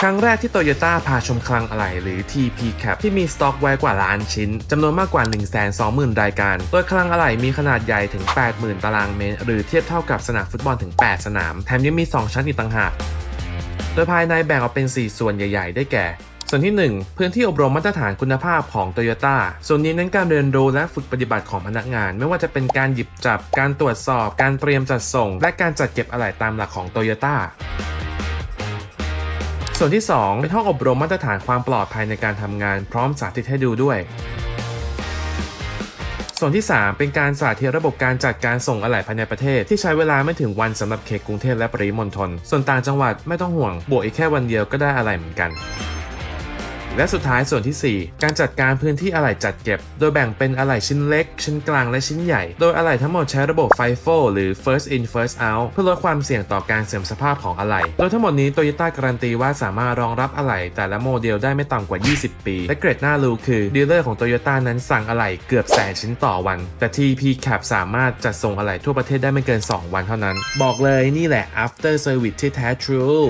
ครั้งแรกที่โตโยต้าพาชมคลังอะไหล่หรือ TP Cap ที่มีสต็อกไว้กว่าล้านชิ้น จำนวนมากกว่า 120,000 รายการ โดยคลังอะไหล่มีขนาดใหญ่ถึง 80,000 ตารางเมตร หรือเทียบเท่ากับสนามฟุตบอลถึง 8 สนาม แถมยังมี 2 ชั้นอีกต่างหาก โดยภายในแบ่งออกเป็น 4 ส่วนใหญ่ ๆ ได้แก่ ส่วนที่ 1 พื้นที่อบรมมาตรฐานคุณภาพของ Toyota ส่วนนี้เน้นการเรียนรู้และฝึกปฏิบัติของพนักงาน ไม่ว่าจะเป็นการหยิบจับ การตรวจสอบ การเตรียมจัดส่ง และการจัดเก็บอะไหล่ตามหลักของ Toyota ส่วนที่ 2 เป็นห้องอบรมมาตรฐานความปลอดภัยในการทำงานพร้อมสาธิตให้ดูด้วย ส่วนที่ 3 เป็นการสาธิตระบบการจัดการส่งอะไหล่ภายในประเทศ ที่ใช้เวลาไม่ถึงวันสำหรับเขตกรุงเทพและปริมณฑลส่วนต่างจังหวัดไม่ต้องห่วง บวกอีกแค่วันเดียวก็ได้อะไหล่เหมือนกัน และสุดท้ายส่วนที่ 4 การจัดการพื้นที่อะไหล่จัดเก็บ โดยแบ่งเป็นอะไหล่ชิ้นเล็ก ชิ้นกลางและชิ้นใหญ่ โดยอะไหล่ทั้งหมดใช้ระบบ FIFO หรือ first in first out เพื่อลดความเสี่ยงต่อการเสื่อมสภาพของอะไหล่ โดยทั้งหมดนี้ Toyota การันตีว่าสามารถรองรับอะไหล่แต่ละโมเดลได้ไม่ต่ำกว่า 20 ปี และเกรดน่ารู้คือดีลเลอร์ของ Toyota นั้นสั่งอะไหล่เกือบแสนชิ้นต่อวัน แต่ TP Cap สามารถจัดส่งอะไหล่ทั่วประเทศได้ไม่เกิน 2 วันเท่านั้น บอกเลยนี่แหละ after service ที่แท้ true